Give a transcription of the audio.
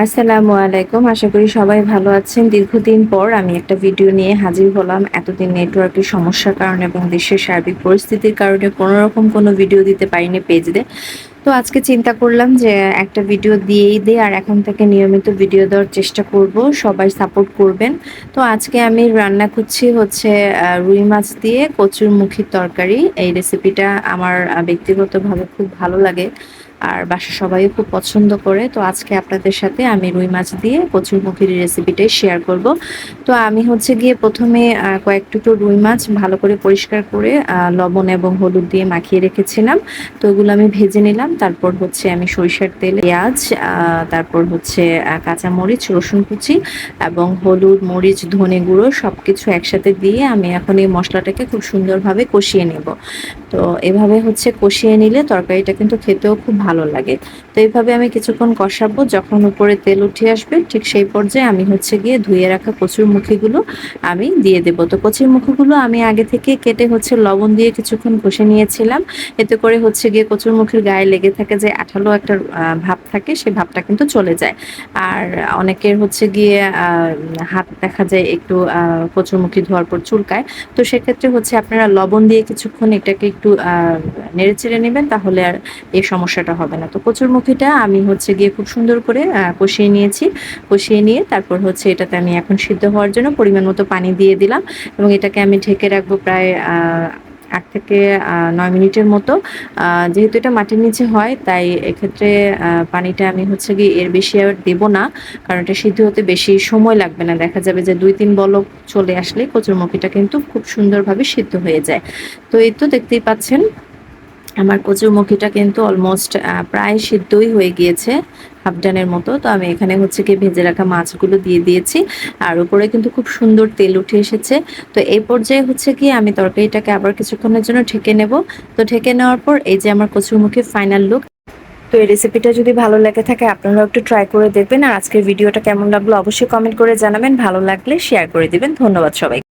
আসসালামু আলাইকুম। আশা করি সবাই ভালো আছেন। দীর্ঘদিন পর আমি একটা ভিডিও নিয়ে হাজির হলাম। এতদিন নেটওয়ার্কের সমস্যার কারণে এবং দেশের সার্বিক পরিস্থিতির কারণে কোনো রকম কোনো ভিডিও দিতে পারিনি পেজে। তো আজকে চিন্তা করলাম যে একটা ভিডিও দিয়েই দিই আর এখন থেকে নিয়মিত ভিডিও দেওয়ার চেষ্টা করব। সবাই সাপোর্ট করবেন। তো আজকে আমি রান্না করছি হচ্ছে রুই মাছ দিয়ে কচুর মুখির তরকারি। এই রেসিপিটা আমার ব্যক্তিগতভাবে খুব ভালো লাগে। আর বাসা সবাই খুব পছন্দ করে। তো আজকে আপনাদের সাথে আমি রুই মাছ দিয়ে কচুর মুখির রেসিপিটাই শেয়ার করব। তো আমি হচ্ছে গিয়ে প্রথমে কয়েক টুকরো রুই মাছ ভালো করে পরিষ্কার করে লবণ এবং হলুদ দিয়ে মাখিয়ে রেখেছিলাম। তো ওগুলো আমি ভেজে নিলাম। তারপর হচ্ছে আমি সরিষার তেল, পেঁয়াজ তারপর হচ্ছে কাঁচামরিচ, রসুন কুচি এবং হলুদ, মরিচ, ধনে গুঁড়ো সব কিছু একসাথে দিয়ে আমি এখন এই মশলাটাকে খুব সুন্দরভাবে কষিয়ে নেব। তো এভাবে হচ্ছে কষিয়ে নিলে তরকারিটা কিন্তু খেতেও খুব ভালো লাগে। তো এইভাবে আমি কিছুক্ষণ কষাবো যখন উপরে তেল উঠে আসবে ঠিক সেই পর্যায়ে আমি হচ্ছে গিয়ে ধুয়ে রাখা কচুর মুখিগুলো আমি দিয়ে দেব। তো কচুর মুখিগুলো আমি আগে থেকে কেটে হচ্ছে লবণ দিয়ে কিছুক্ষণ কষে নিয়েছিলাম। এতে করে হচ্ছে গিয়ে কচুর মুখির গায়ে লেগে থাকে যে আঠালো একটা ভাব থাকে সেই ভাবটা কিন্তু চলে যায়। আর অনেকের হচ্ছে গিয়ে হাত দেখা যায় একটু আহ, কচুরমুখী ধোয়ার পর চুলকায়। তো সেক্ষেত্রে হচ্ছে আপনারা লবণ দিয়ে কিছুক্ষণ এটাকে একটু নেড়ে চেড়ে নেবেন, তাহলে আর এই সমস্যাটা হবে না। তো কচুরমুখীটা আমি হচ্ছে গিয়ে খুব সুন্দর করে কষিয়ে নিয়েছি। কষিয়ে নিয়ে তারপর হচ্ছে এটাতে আমি এখন সিদ্ধ হওয়ার জন্য পরিমাণ মতো পানি দিয়ে দিলাম এবং এটাকে আমি ঢেকে রাখব প্রায় আট থেকে নয় মিনিটের মতো। যেহেতু এটা মাটির নিচে হয়, তাই এক্ষেত্রে পানিটা আমি হচ্ছে গিয়ে এর বেশি আর দেবো না, কারণ এটা সিদ্ধ হতে বেশি সময় লাগবে না। দেখা যাবে যে দুই তিন বলক চলে আসলে কচুরমুখিটা কিন্তু খুব সুন্দরভাবে সিদ্ধ হয়ে যায়। তো এই তো দেখতেই পাচ্ছেন আমার কচুরমুখিটা কিন্তু অলমোস্ট প্রায় সিদ্ধই হয়ে গিয়েছে হাফ ডানের মতো। তো আমি এখানে হচ্ছে কি ভেজে রাখা মাছগুলো দিয়ে দিয়েছি। আর উপরে কিন্তু খুব সুন্দর তেল উঠে এসেছে। তো এই পর্যায়ে হচ্ছে কি আমি তরকারিটাকে আবার কিছুক্ষণের জন্য ঢেকে নেব। তো ঢেকে নেওয়ার পর এই যে আমার কচুরমুখির ফাইনাল লুক তো এই রেসিপিটা যদি ভালো লাগে থাকে, আপনারাও একটু ট্রাই করে দেখবেন। আর আজকের ভিডিওটা কেমন লাগল অবশ্যই কমেন্ট করে জানাবেন। ভালো লাগলে শেয়ার করে দিবেন। ধন্যবাদ সবাই